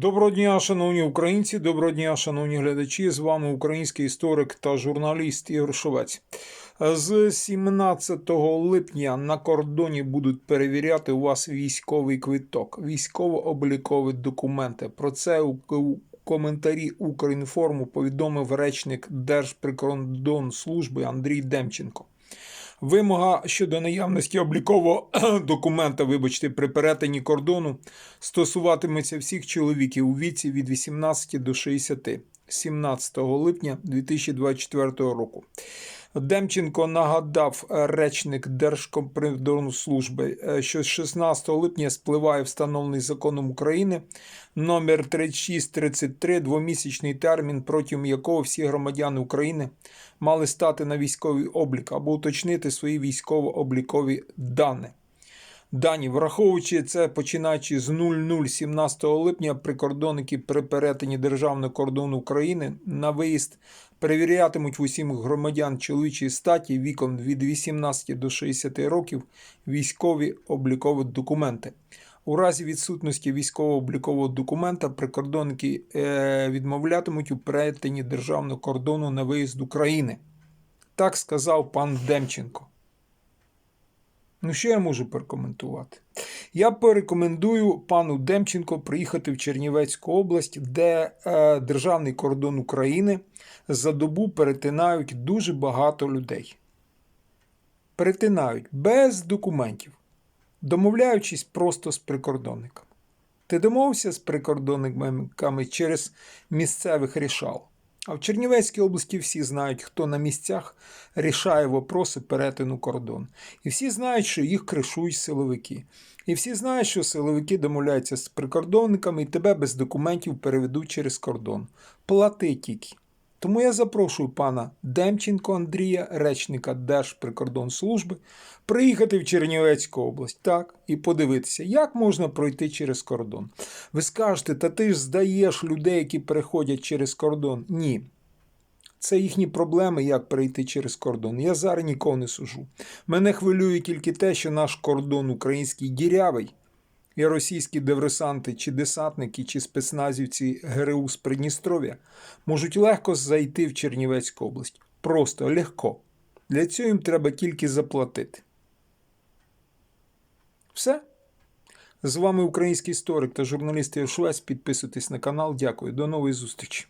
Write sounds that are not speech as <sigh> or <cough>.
Доброго дня, шановні українці, доброго дня, шановні глядачі. З вами український історик та журналіст Ігор Шовець. З 17 липня на кордоні будуть перевіряти у вас військовий квиток, військово-облікові документи. Про це у коментарі Укрінформу повідомив речник Держприкордонслужби Андрій Демченко. Вимога щодо наявності облікового <clears throat> документа, вибачте, при перетині кордону стосуватиметься всіх чоловіків у віці від 18 до 60 17 липня 2024 року. Демченко нагадав речник Держкомприкордонслужби, е, що з 16 липня спливає встановлений законом України номер 3633 двомісячний термін, протягом якого всі громадяни України мали стати на військовий облік або уточнити свої військово-облікові дані. Дані, враховуючи це, починаючи з 0017 липня, прикордонники при перетині державного кордону України на виїзд перевірятимуть усім громадян чоловічої статі віком від 18 до 60 років військові облікові документи. У разі відсутності військово-облікового документа прикордонники е, відмовлятимуть у перетині державного кордону на виїзд України. Так сказав пан Демченко. Ну, що я можу прокоментувати? Я порекомендую пану Демченко приїхати в Чернівецьку область, де е, державний кордон України за добу перетинають дуже багато людей. Перетинають без документів, домовляючись просто з прикордонниками. Ти домовився з прикордонниками через місцевих рішал. А в Чернівецькій області всі знають, хто на місцях рішає вопроси перетину кордон. І всі знають, що їх кришують силовики. І всі знають, що силовики домовляються з прикордонниками і тебе без документів переведуть через кордон. Плати тільки. Тому я запрошую пана Демченко Андрія, речника Держприкордонслужби, приїхати в Чернівецьку область, так, і подивитися, як можна пройти через кордон. Ви скажете, та ти ж здаєш людей, які переходять через кордон. Ні. Це їхні проблеми, як перейти через кордон. Я зараз нікого не сужу. Мене хвилює тільки те, що наш кордон український дірявий, і російські диверсанти, чи десантники, чи спецназівці ГРУ з Придністров'я можуть легко зайти в Чернівецьку область. Просто легко. Для цього їм треба тільки заплатити. Все. З вами український історик та журналіст Євшвець. Підписуйтесь на канал. Дякую. До нової зустрічі.